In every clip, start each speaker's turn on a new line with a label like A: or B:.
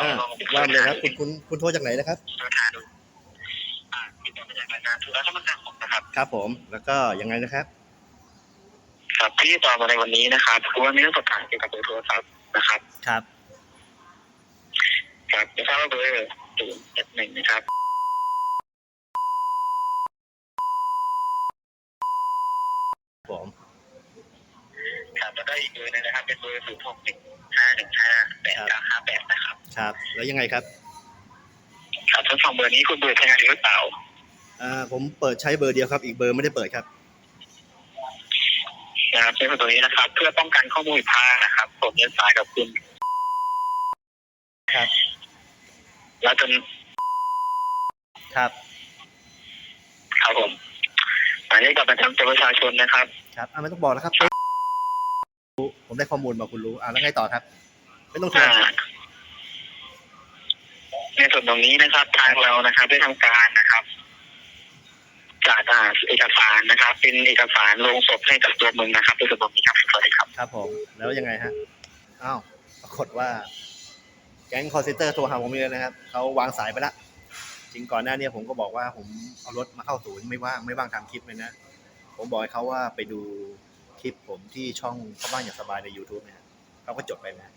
A: อ่า
B: ลอง
A: ว่ามาเลยครับคุณคุณคุณโทรจากไหนนะครับ
B: เสิร์ชหาดูอ่าติดต่อมาจากรายการธุระธรรมการผมนะครับ
A: ครับผมแล้วก็ยังไงนะครับ
B: ครับที่ต่อมาในวันนี้นะครับคือว่ามีเรื่องสอบถามเกี่ยวกับเบอร์โทรศัพท์นะครับ
A: ครับ
B: ครับจะทราบว่าเบอร์ศูนย์เจ็ดหนึ่งนะครับ
A: ผม
B: ครับแล้วก็อีกเบอร์หนึงนะครับ เป็นเบอร์ศูนย์หกหนึ่งห้าหนึ่งห้าแปดเก้าห้าแปดนะ ครับ
A: ครับ แล้วยังไงครับ
B: ครับทั้งสองเบอร์นี้คุณเบอร์ใช้งานหรือเปล่า
A: อ่าผมเปิดใช้เบอร์เดียวครับ อีกเบอร์ไม่ได้เปิดครับ
B: นะครับใช้เบอร์ตัวนี้นะครับ เพื่อป้องกันข้อมูลผิดพลาดนะครับผมเดินสายกับคุณ
A: ครับ
B: แล้วจน
A: ครับ
B: ครับผมหมายเลขบัตรประจำตัวประชาชนนะครับ
A: ครับอ่าไม่ต้องบอกนะครับเป๊ะผมได้ข้อมูลมาคุณรู้อ่าแล้วไงต่อครับ ไม่ต้องโทร
B: อ่าใน ส่วนตรงนี้นะครับ ทางเรานะครับได้ทำการนะครับจัดเอกสารนะครับ เป็นเอกสารลงศพให้กับตัวมึงนะครับในส่วนตรงนี้ครับสวัสดีครับ
A: ครับผมแล้วยังไงฮะอ้าวปรากฏว่า แก๊งคอร์เซนเตอร์โทรหาผมเลยนะครับเขาวางสายไปละจริงก่อนหน้านี้ผมก็บอกว่าผมเอารถมาเข้าศูนย์ไม่ว่างไม่ว่างทำคลิปเลยนะ ผมบอกให้เขาว่าไปดูคลิปผมที่ช่องพ่อบ้านอย่างสบายใน YouTube เนี่ยเขาก็จดไปนะ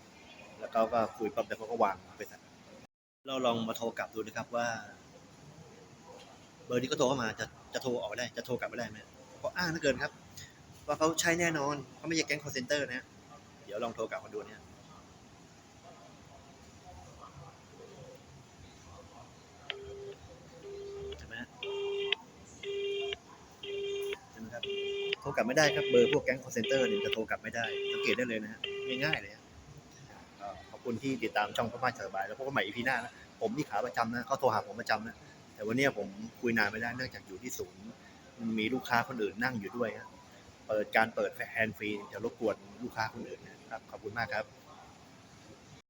A: แล้วเขาก็คุยปั๊บแต่เขาก็วางไปซะ เราลองมาโทรกลับดูนะครับว่า เบอร์นี้ก็โทรเข้ามาจะจะโทรออกได้จะโทรกลับไม่ได้ไหมเพราะอ้างเหลือเกินครับ ว่าเขาใช้แน่นอนเขาไม่ใช่แก๊งคอร์เซนเตอร์นะเดี๋ยวลองโทรกลับมาดูเนี่ยใช่ไหมใช่ไหมครับโทรกลับไม่ได้ครับเบอร์พวกแก๊งคอร์เซนเตอร์เนี่ยจะโทรกลับไม่ได้สังเกตได้เลยนะฮะง่ายๆเลยฮะ คุณที่ติดตามช่องพ่อบ้านสบาย แล้วพบกันใหม่อีพีหน้านะผมนี่ขาประจำนะเขาโทรหาผมประจำนะแต่วันนี้ผมคุยนานไม่ได้เนื่องจากอยู่ที่ศูนย์มีลูกค้าคนอื่นนั่งอยู่ด้วยนะเปิดการเปิดแฮนด์ฟรีจะรบกวนลูกค้าคนอื่นนะครับขอบคุณมากครับ